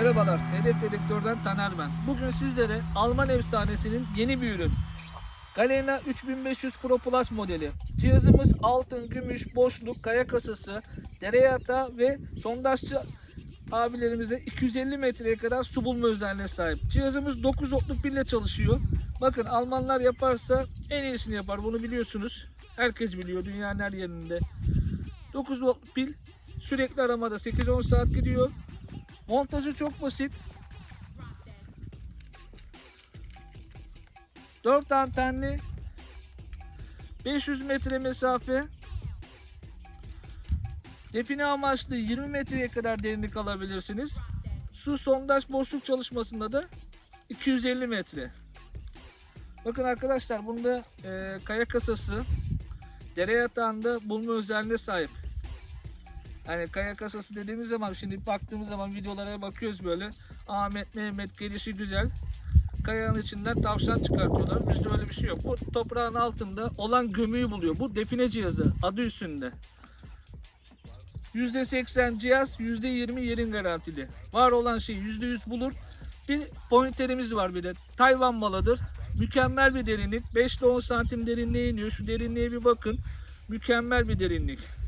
Merhabalar, Hedef Dedektör'den Taner ben. Bugün sizlere Alman efsanesinin yeni bir ürün. Galena 3500 Pro Plus modeli. Cihazımız altın, gümüş, boşluk, kaya kasası, dere yatağı ve sondajçı abilerimize 250 metreye kadar su bulma özelliğine sahip. Cihazımız 9 voltluk pille çalışıyor. Bakın Almanlar yaparsa en iyisini yapar bunu biliyorsunuz. Herkes biliyor dünyanın her yerinde. 9 volt pil sürekli aramada 8-10 saat gidiyor. Montajı çok basit. 4 antenli 500 metre mesafe define amaçlı 20 metreye kadar derinlik alabilirsiniz. Su sondaj boşluk çalışmasında da 250 metre. Bakın arkadaşlar bunda e, kaya kasası dere yatağında bulma özelliğine sahip. Hani kaya kasası dediğimiz zaman şimdi baktığımız zaman videolara bakıyoruz böyle. Ahmet Mehmet gelişi güzel. Kayanın içinden tavşan çıkartıyorlar. Bizde öyle bir şey yok. Bu toprağın altında olan gömüyü buluyor. Bu define cihazı adı üstünde. %80 cihaz, %20 yerin garantili. Var olan şey %100 bulur. Bir pointerimiz var bir de. Tayvan malıdır. Mükemmel bir derinlik. 5 ile 10 santim derinliğe iniyor. Şu derinliğe bir bakın. Mükemmel bir derinlik.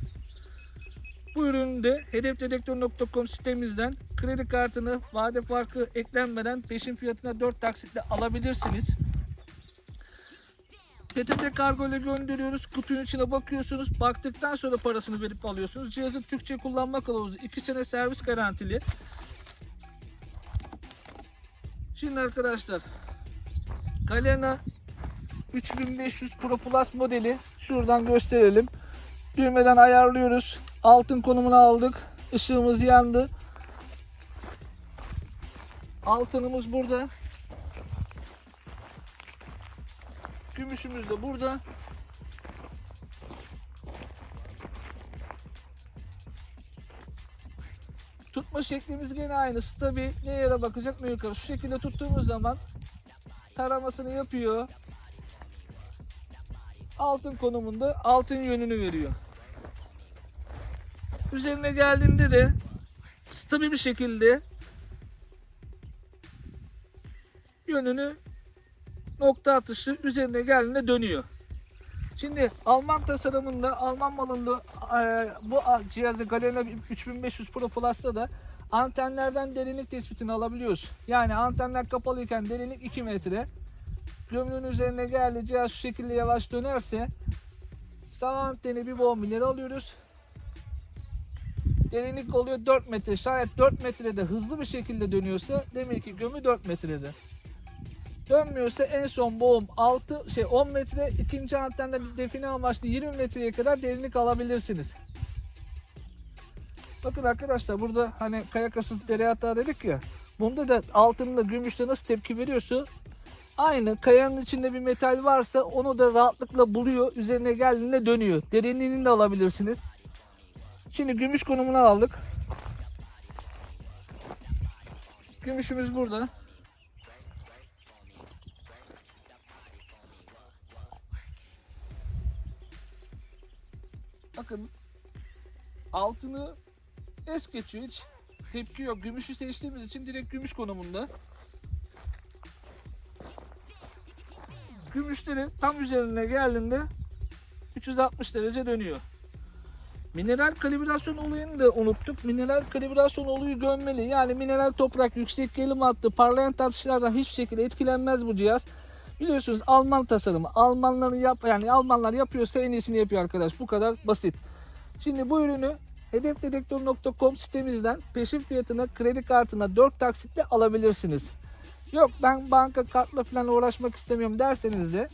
Bu ürünü de hedefdedektör.com sitemizden kredi kartını vade farkı eklenmeden peşin fiyatına 4 taksitle alabilirsiniz. PTT kargo ile gönderiyoruz. Kutunun içine bakıyorsunuz. Baktıktan sonra parasını verip alıyorsunuz. Cihazı Türkçe kullanma kılavuzu 2 sene servis garantili. Şimdi arkadaşlar Galena 3500 Pro Plus modeli şuradan gösterelim. Düğmeden ayarlıyoruz. Altın konumunu aldık. Işığımız yandı. Altınımız burada. Gümüşümüz de burada. Tutma şeklimiz gene aynı. Stabil ne yere bakacak ne yukarı. Şu şekilde tuttuğumuz zaman taramasını yapıyor. Altın konumunda altın yönünü veriyor. Üzerine geldiğinde de stabil bir şekilde yönünü nokta atışı üzerine geldiğinde dönüyor. Şimdi Alman tasarımında Alman malında e, bu cihazı Galena 3500 Pro Plus'ta da antenlerden derinlik tespitini alabiliyoruz. Yani antenler kapalıyken derinlik 2 metre. Gömünün üzerine geldi cihaz şu şekilde yavaş dönerse sağ anteni bir boğum ileri alıyoruz. Derinlik oluyor 4 metre. Şayet 4 metrede hızlı bir şekilde dönüyorsa demek ki gömü 4 metrede. Dönmüyorsa en son boğum 6 şey 10 metre ikinci antende define amaçlı 20 metreye kadar derinlik alabilirsiniz. Bakın arkadaşlar burada hani kaya kasası dere yatağı dedik ya. Bunda da altında gümüşte nasıl tepki veriyorsa aynı kayanın içinde bir metal varsa onu da rahatlıkla buluyor. Üzerine geldiğinde dönüyor. Derinliğini de alabilirsiniz. Şimdi gümüş konumunu aldık. Gümüşümüz burada. Bakın altını es geçiyor hiç tepki yok. Gümüşü seçtiğimiz için direkt gümüş konumunda. Gümüşleri tam üzerine geldiğinde 360 derece dönüyor. Mineral kalibrasyon olayını da unuttuk. Mineral kalibrasyon olayı gömmeli. Yani mineral toprak, yüksek gelim hattı, parlayan tartışlardan hiçbir şekilde etkilenmez bu cihaz. Biliyorsunuz Alman tasarımı. Almanların yap yani Almanlar yapıyorsa en iyisini yapıyor arkadaş. Bu kadar basit. Şimdi bu ürünü hedefdedektör.com sitemizden peşin fiyatına kredi kartına 4 taksitle alabilirsiniz. Yok ben banka kartla falan uğraşmak istemiyorum derseniz de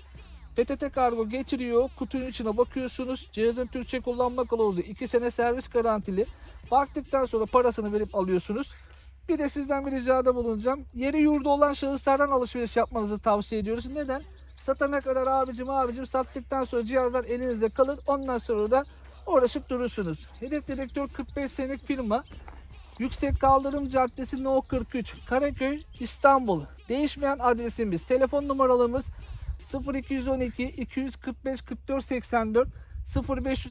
PTT kargo getiriyor. Kutunun içine bakıyorsunuz. Cihazın Türkçe kullanma kılavuzu 2 sene servis garantili. Baktıktan sonra parasını verip alıyorsunuz. Bir de sizden bir ricada bulunacağım. Yeri yurdu olan şahıslardan alışveriş yapmanızı tavsiye ediyoruz. Neden? Satana kadar abicim abicim sattıktan sonra cihazlar elinizde kalır. Ondan sonra da uğraşıp durursunuz. Hedef Dedektör 45 senelik firma. Yüksek Kaldırım Caddesi No 43 Karaköy İstanbul. Değişmeyen adresimiz. Telefon numaralarımız 0212 245 44 84 0500